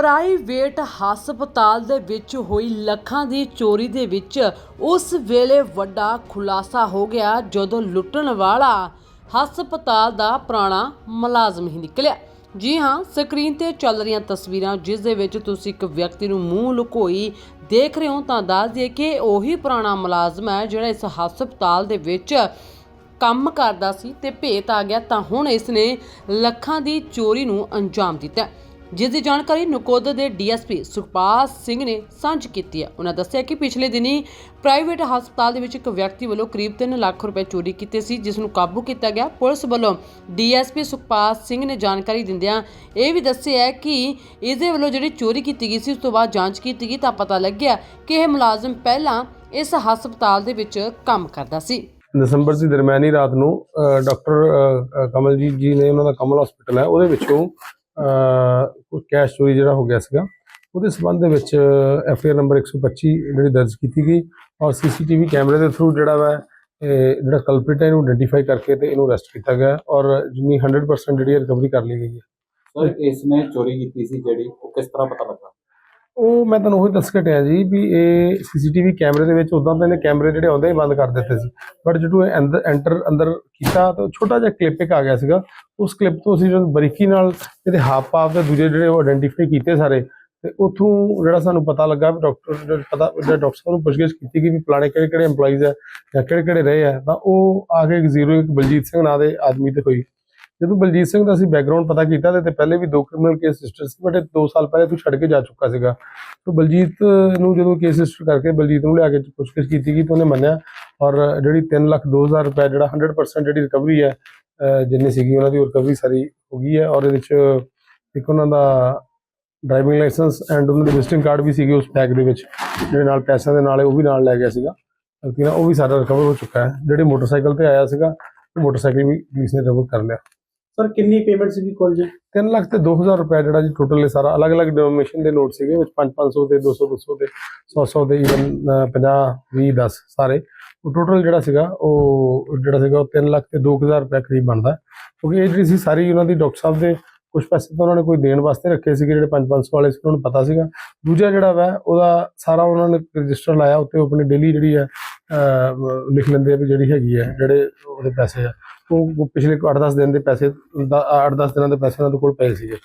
Private ਹਸਪਤਾਲ ਦੇ ਵਿੱਚ ਹੋਈ ਲੱਖਾਂ ਦੀ ਚੋਰੀ ਦੇ ਵਿੱਚ ਉਸ ਵੇਲੇ ਵੱਡਾ ਖੁਲਾਸਾ ਹੋ ਗਿਆ ਜਦੋਂ ਲੁੱਟਣ ਵਾਲਾ ਹਸਪਤਾਲ ਦਾ ਪੁਰਾਣਾ ਮੁਲਾਜ਼ਮ ਹੀ ਨਿਕਲਿਆ। ਜੀ ਹਾਂ, ਸਕਰੀਨ ਤੇ ਚੱਲ ਰਹੀਆਂ ਤਸਵੀਰਾਂ, ਜਿਸ ਦੇ ਵਿੱਚ ਤੁਸੀਂ ਇੱਕ ਵਿਅਕਤੀ ਨੂੰ ਮੂੰਹ ਲੁਕੋਈ ਦੇਖ ਰਹੇ ਹੋ, ਤਾਂ ਦੱਸ ਦਈਏ ਕਿ ਉਹੀ ਪੁਰਾਣਾ ਮੁਲਾਜ਼ਮ ਹੈ ਜਿਹੜਾ ਇਸ ਹਸਪਤਾਲ ਦੇ ਵਿੱਚ ਕੰਮ ਕਰਦਾ ਸੀ ਤੇ ਭੇਤ ਆ ਗਿਆ, ਤਾਂ ਹੁਣ ਇਸ ਨੇ ਲੱਖਾਂ ਦੀ ਚੋਰੀ ਨੂੰ ਅੰਜਾਮ ਦਿੱਤਾ। ਜਿਸ ਦੀ ਜਾਣਕਾਰੀ ਨਕੋਦਰ ਦੇ ਡੀਐਸਪੀ ਸੁਖਪਾਲ ਸਿੰਘ ਨੇ ਸਾਂਝ ਕੀਤੀ ਹੈ। ਉਹਨਾਂ ਦੱਸਿਆ ਕਿ ਪਿਛਲੇ ਦਿਨੀ ਪ੍ਰਾਈਵੇਟ ਹਸਪਤਾਲ ਦੇ ਵਿੱਚ ਇੱਕ ਵਿਅਕਤੀ ਵੱਲੋਂ ਕਰੀਬ 3 ਲੱਖ ਰੁਪਏ ਚੋਰੀ ਕੀਤੇ ਸੀ, ਜਿਸ ਨੂੰ ਕਾਬੂ ਕੀਤਾ ਗਿਆ। ਪੁਲਿਸ ਵੱਲੋਂ ਡੀਐਸਪੀ ਸੁਖਪਾਲ ਸਿੰਘ ਨੇ ਜਾਣਕਾਰੀ ਦਿੰਦਿਆਂ ਇਹ ਵੀ ਦੱਸਿਆ ਹੈ ਕਿ ਇਸ ਦੇ ਵੱਲੋਂ ਜਿਹੜੀ ਚੋਰੀ ਕੀਤੀ ਗਈ ਸੀ, ਉਸ ਤੋਂ ਬਾਅਦ ਜਾਂਚ ਕੀਤੀ ਗਈ ਤਾਂ ਪਤਾ ਲੱਗਿਆ ਕਿ ਇਹ ਮੁਲਾਜ਼ਮ ਪਹਿਲਾਂ ਇਸ ਹਸਪਤਾਲ ਦੇ ਵਿੱਚ ਕੰਮ ਕਰਦਾ ਸੀ। ਦਸੰਬਰ ਦੀ ਦਰਮਿਆਨੀ ਰਾਤ ਨੂੰ ਡਾਕਟਰ ਕਮਲਜੀਤ ਜੀ ਨੇ ਉਹਨਾਂ ਦਾ ਕਮਲ ਹਸਪੀਟਲ ਹੈ। ਉਹਦੇ ਵਿੱਚੋਂ ਅ, ਕੈਸ਼ ਚੋਰੀ ਜਿਹੜਾ ਹੋ ਗਿਆ ਸੀਗਾ ਉਹਦੇ ਸਬੰਧ ਦੇ ਵਿੱਚ ਐਫ ਆਈ ਆਰ ਨੰਬਰ 125 ਜਿਹੜੀ ਦਰਜ ਕੀਤੀ ਗਈ ਔਰ ਸੀਸੀਟੀਵੀ ਕੈਮਰੇ ਦੇ ਥਰੂ ਜਿਹੜਾ ਵਾ ਇਹ ਜਿਹੜਾ ਕਲਪ੍ਰਿਟ ਹੈ ਇਹਨੂੰ ਆਇਡੈਂਟੀਫਾਈ ਕਰਕੇ ਤੇ ਇਹਨੂੰ ਅਰੈਸਟ ਕੀਤਾ ਗਿਆ ਔਰ ਜਿੰਨੀ 100% ਜਿਹੜੀ ਰਿਕਵਰੀ ਕਰ ਲਈ ਗਈ ਹੈ। ਸਰ ਇਸ ਨੇ ਚੋਰੀ ਕੀਤੀ ਸੀ ਜਿਹੜੀ ਉਹ ਕਿਸ ਤਰ੍ਹਾਂ ਪਤਾ ਲੱਗਾ? ਉਹ ਮੈਂ ਤੁਹਾਨੂੰ ਉਹੀ ਦੱਸ ਕੇ ਘਟਿਆ ਜੀ ਵੀ ਇਹ ਸੀਸੀਟੀਵੀ ਕੈਮਰੇ ਦੇ ਵਿੱਚ ਉਦਾਂ ਤਾਂ ਇਹਨੇ ਕੈਮਰੇ ਜਿਹੜੇ ਆਉਂਦੇ ਹੀ ਬੰਦ ਕਰ ਦਿੱਤੇ ਸੀ। ਬਟ ਜਦੋਂ ਇਹ ਅੰਦਰ ਐਂਟਰ ਅੰਦਰ ਕੀਤਾ ਤਾਂ ਛੋਟਾ ਜਿਹਾ ਕਲਿੱਪ ਇੱਕ ਆ ਗਿਆ ਸੀਗਾ। ਉਸ ਕਲਿੱਪ ਤੋਂ ਅਸੀਂ ਜਦੋਂ ਬਰੀਕੀ ਨਾਲ ਇਹਦੇ ਹਾਫ ਭਾਵ ਦੇ ਦੂਜੇ ਜਿਹੜੇ ਉਹ ਆਇਡੈਂਟੀਫਾਈ ਕੀਤੇ ਸਾਰੇ, ਤੇ ਉਥੋਂ ਜਿਹੜਾ ਸਾਨੂੰ ਪਤਾ ਲੱਗਾ ਵੀ ਡਾਕਟਰ ਪਤਾ, ਜਿਹੜਾ ਡਾਕਟਰ ਸਾਹਿਬ ਨੂੰ ਪੁੱਛਗਿੱਛ ਕੀਤੀ ਕਿ ਵੀ ਫਲਾਣੇ ਕਿਹੜੇ ਕਿਹੜੇ EMPLOYEES ਹੈ ਜਾਂ ਕਿਹੜੇ ਕਿਹੜੇ ਰਹੇ ਆ, ਤਾਂ ਉਹ ਆ ਕੇ ਇੱਕ ਜ਼ੀਰੋ ਇੱਕ ਬਲਜੀਤ ਸਿੰਘ ਨਾਂ ਦੇ ਆਦਮੀ ਤੇ ਹੋਈ। ਜਦੋਂ ਬਲਜੀਤ ਸਿੰਘ ਦਾ ਅਸੀਂ ਬੈਕਗ੍ਰਾਉਂਡ ਪਤਾ ਕੀਤਾ ਤੇ ਪਹਿਲੇ ਵੀ ਦੋ ਕ੍ਰਿਮੀਨਲ ਕੇਸ ਰਜਿਸਟਰ ਸੀ ਬਟ ਇਹ 2 ਸਾਲ ਪਹਿਲੇ ਤੂੰ ਛੱਡ ਕੇ ਜਾ ਚੁੱਕਾ ਸੀਗਾ। ਤੇ ਬਲਜੀਤ ਨੂੰ ਜਦੋਂ ਕੇਸ ਰਜਿਸਟਰ ਕਰਕੇ ਬਲਜੀਤ ਨੂੰ ਲਿਆ ਕੇ ਪੁੱਛਗਿੱਛ ਕੀਤੀ ਗਈ ਤਾਂ ਉਹਨੇ ਮੰਨਿਆ ਔਰ ਜਿਹੜੀ 3 ਲੱਖ 2000 ਰੁਪਏ ਜਿਹੜਾ 100% ਜਿਹੜੀ ਰਿਕਵਰੀ ਹੈ, ਅਹ ਜਿੰਨੀ ਸੀਗੀ ਉਹਨਾਂ ਦੀ ਰਿਕਵਰੀ ਸਾਰੀ ਹੋ ਗਈ ਹੈ ਔਰ ਇਹਦੇ ਵਿੱਚ ਇੱਕ ਉਹਨਾਂ ਦਾ ਡਰਾਈਵਿੰਗ ਲਾਇਸੈਂਸ ਐਂਡ ਉਹਨਾਂ ਦੇ ਵਿਜ਼ਿਟਿੰਗ ਕਾਰਡ ਵੀ ਸੀਗੇ ਉਸ ਬੈਗ ਦੇ ਵਿੱਚ, ਜਿਹੜੇ ਨਾਲ ਪੈਸਿਆਂ ਦੇ ਨਾਲ ਉਹ ਵੀ ਨਾਲ ਲੈ ਗਿਆ ਸੀਗਾ। ਗਲਤੀ ਉਹ ਵੀ ਸਾਰਾ ਰਿਕਵਰ ਹੋ ਚੁੱਕਾ ਹੈ। ਜਿਹੜੇ ਮੋਟਰਸਾਈਕਲ ਤੇ ਆਇਆ ਸੀਗਾ, ਉਹ ਮੋਟਰਸਾਈਕਲ ਵੀ ਪੁਲਿਸ ਨੇ ਰਿਕਵਰ ਕਰ ਲਿਆ। ਸਰ, ਕਿੰਨੀ ਪੇਮੈਂਟ ਸੀਗੀ ਕੁੱਲ ਜੀ 3 ਲੱਖ ਤੇ 2000 ਰੁਪਏ ਜਿਹੜਾ ਜੀ ਟੋਟਲ ਇਹ ਸਾਰਾ ਅਲੱਗ-ਅਲੱਗ ਡਿਨੋਮੀਨੇਸ਼ਨ ਦੇ ਨੋਟ ਸੀਗੇ, ਵਿੱਚ 5-500 ਦੇ 200-200 ਦੇ 100-100 ਦੇ ਈਵਨ 50 20 10 ਸਾਰੇ। ਉਹ ਟੋਟਲ ਜਿਹੜਾ ਸੀਗਾ, ਉਹ ਜਿਹੜਾ ਸੀਗਾ ਉਹ 3 ਲੱਖ ਤੇ 2000 ਰੁਪਏ ਕਰੀਬ ਬਣਦਾ। ਕਿਉਂਕਿ ਇਹ ਜਿਹੜੀ ਸੀ ਸਾਰੀ ਉਹਨਾਂ ਦੀ ਡਾਕਟਰ ਸਾਹਿਬ ਦੇ ਕੁਝ ਪੈਸੇ ਤਾਂ ਉਹਨਾਂ ਨੇ ਕੋਈ ਦੇਣ ਵਾਸਤੇ ਰੱਖੇ ਸੀਗੇ, ਜਿਹੜੇ 5-500 ਵਾਲੇ ਸੀ, ਉਹਨਾਂ ਨੂੰ ਪਤਾ ਸੀਗਾ। ਦੂਜਾ ਜਿਹੜਾ ਵਾ, ਉਹਦਾ ਸਾਰਾ ਉਹਨਾਂ ਨੇ ਰਜਿਸਟਰ ਲਾਇਆ, ਉੱਤੇ ਉਹ ਆਪਣੀ ਡੇਲੀ ਜਿਹੜੀ ਹੈ ਲਿਖ ਲੈਂਦੇ ਆ ਵੀ ਜਿਹੜੀ ਹੈਗੀ ਹੈ, ਜਿਹੜੇ ਉਹਦੇ ਪੈਸੇ ਆ। ਉਹ ਪਿਛਲੇ 8-10 ਦਿਨ ਦੇ ਪੈਸੇ 8-10 ਦਿਨਾਂ ਦੇ ਪੈਸੇ ਉਹਨਾਂ ਦੇ ਕੋਲ ਪਏ ਸੀਗੇ।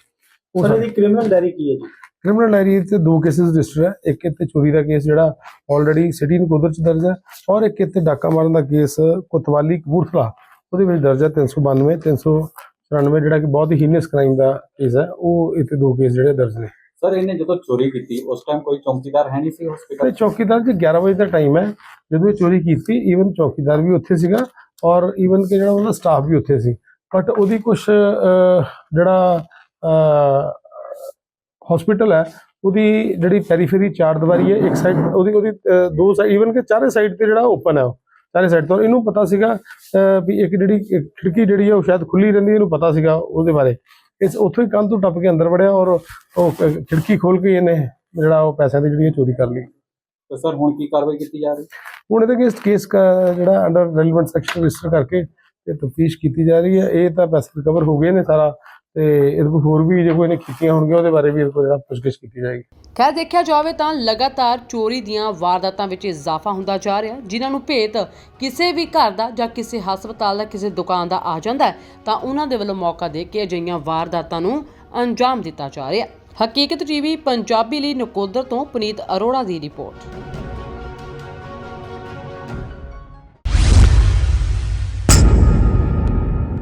ਸਰ ਇਹਦੀ ਕ੍ਰਿਮੀਨਲ ਡਾਇਰੀ ਕੀ ਹੈ ਜੀ? ਕ੍ਰਿਮੀਨਲ ਡਾਇਰੀ ਤੇ ਦੋ ਕੇਸਿਸ ਰਜਿਸਟਰ ਹੈ। ਇੱਕ ਇੱਥੇ ਚੋਰੀ ਦਾ ਕੇਸ ਜਿਹੜਾ ਆਲਰੇਡੀ ਸਿਟੀ ਨਕੋਦਰ ਚ ਦਰਜ ਹੈ ਔਰ ਇੱਕ ਇੱਥੇ ਡਾਕਾ ਮਾਰਨ ਦਾ ਕੇਸ ਕੋਤਵਾਲੀ ਕਪੂਰਥਲਾ। ਉਹਦੇ ਵਿੱਚ ਦਰਜ ਹੈ 392 394 ਜਿਹੜਾ ਕਿ ਬਹੁਤ ਹੀ ਹੀਨਸ ਕ੍ਰਾਈਮ ਦਾ ਕੇਸ ਹੈ। ਉਹ ਇੱਥੇ ਦੋ ਕੇਸ ਜਿਹੜੇ ਦਰਜ ਨੇ। ਸਰ ਇਹਨੇ ਜਦੋਂ ਚੋਰੀ ਕੀਤੀ ਉਸ ਟਾਈਮ ਕੋਈ ਚੌਕੀਦਾਰ ਹੈ ਨਹੀਂ ਸੀ ਤੇ ਹਸਪੀਟਲ ਚੌਕੀਦਾਰ ਜੀ 11 ਵਜੇ ਦਾ ਟਾਈਮ ਹੈ। ਜਦੋਂ ਇਹ ਚੋਰੀ ਕੀਤੀ ਈਵਨ ਚੌਕੀਦਾਰ ਵੀ ਉੱਥੇ ਸੀਗਾ। ਔਰ ਈਵਨ ਕਿ ਜਿਹੜਾ ਉਹਦਾ ਸਟਾਫ ਵੀ ਉੱਥੇ ਸੀ। ਬਟ ਉਹਦੀ ਕੁਝ ਜਿਹੜਾ ਹਸਪੀਟਲ ਹੈ, ਉਹਦੀ ਜਿਹੜੀ ਪੈਰੀਫੇਰੀ ਚਾਰ ਦੀਵਾਰੀ ਹੈ, ਇੱਕ ਸਾਈਡ ਉਹਦੀ ਉਹਦੀ ਦੋ ਸਾਈਡ ਈਵਨ ਕਿ ਚਾਰੇ ਸਾਈਡ ਤੇ ਜਿਹੜਾ ਓਪਨ ਹੈ ਉਹ। ਚਾਰੇ ਸਾਈਡ ਤੋਂ ਇਹਨੂੰ ਪਤਾ ਸੀਗਾ ਵੀ ਇੱਕ ਜਿਹੜੀ ਖਿੜਕੀ ਜਿਹੜੀ ਹੈ ਉਹ ਸ਼ਾਇਦ ਖੁੱਲੀ ਰਹਿੰਦੀ ਇਹਨੂੰ ਪਤਾ ਸੀਗਾ ਉਹਦੇ ਬਾਰੇ। ਇਸ ਉੱਥੋਂ ਹੀ ਕੰਧ ਤੋਂ ਟੱਪ ਕੇ ਅੰਦਰ ਵੜਿਆ ਔਰ ਉਹ ਖਿੜਕੀ ਖੋਲ ਕੇ ਇਹਨੇ ਜਿਹੜਾ ਉਹ ਪੈਸਿਆਂ ਦੀ ਜਿਹੜੀ ਹੈ ਚੋਰੀ ਕਰ ਲਈ। ਤੇ ਸਰ ਹੁਣ ਕੀ ਕਾਰਵਾਈ ਕੀਤੀ ਜਾ ਰਹੀ? ਹੁਣ ਇਹਦੇ ਕੇਸ ਕੇਸ ਜਿਹੜਾ ਅੰਡਰ ਰੈਲੇਵੈਂਟ ਸੈਕਸ਼ਨ ਰਜਿਸਟਰ ਕਰਕੇ ਤੇ ਤਫਤੀਸ਼ ਕੀਤੀ ਜਾ ਰਹੀ ਹੈ। ਇਹ ਤਾਂ ਪੈਸੇ ਰਿਕਵਰ ਹੋ ਗਏ ਨੇ ਸਾਰਾ ਤੇ ਇਹਦੇ ਕੋਲ ਹੋਰ ਵੀ ਜੇ ਕੋਈ ਨੇ ਕੀਤੀਆਂ ਹੋਣਗੀਆਂ ਉਹਦੇ ਬਾਰੇ ਵੀ ਜਿਹੜਾ ਪੁੱਛਗਿੱਛ ਕੀਤੀ ਜਾਏਗੀ। ਖੈਰ ਦੇਖਿਆ ਜਾਵੇ ਤਾਂ ਲਗਾਤਾਰ ਚੋਰੀ ਦੀਆਂ ਵਾਰਦਾਤਾਂ ਵਿੱਚ ਇਜ਼ਾਫਾ ਹੁੰਦਾ ਜਾ ਰਿਹਾ ਜਿਨ੍ਹਾਂ ਨੂੰ ਭੇਤ ਕਿਸੇ ਵੀ ਘਰ ਦਾ ਜਾਂ ਕਿਸੇ ਹਸਪਤਾਲ ਦਾ ਕਿਸੇ ਦੁਕਾਨ ਦਾ ਆ ਜਾਂਦਾ ਤਾਂ ਉਹਨਾਂ ਦੇ ਵੱਲੋਂ ਮੌਕਾ ਦੇ ਕੇ ਅਜਿਹੀਆਂ ਵਾਰਦਾਤਾਂ ਨੂੰ ਅੰਜਾਮ ਦਿੱਤਾ ਜਾ ਰਿਹਾ ਹਕੀਕਤ ਟੀਵੀ ਪੰਜਾਬੀ ਲਈ ਨਕੋਦਰ ਤੋਂ ਪੁਨੀਤ ਅਰੋੜਾ ਦੀ ਰਿਪੋਰਟ।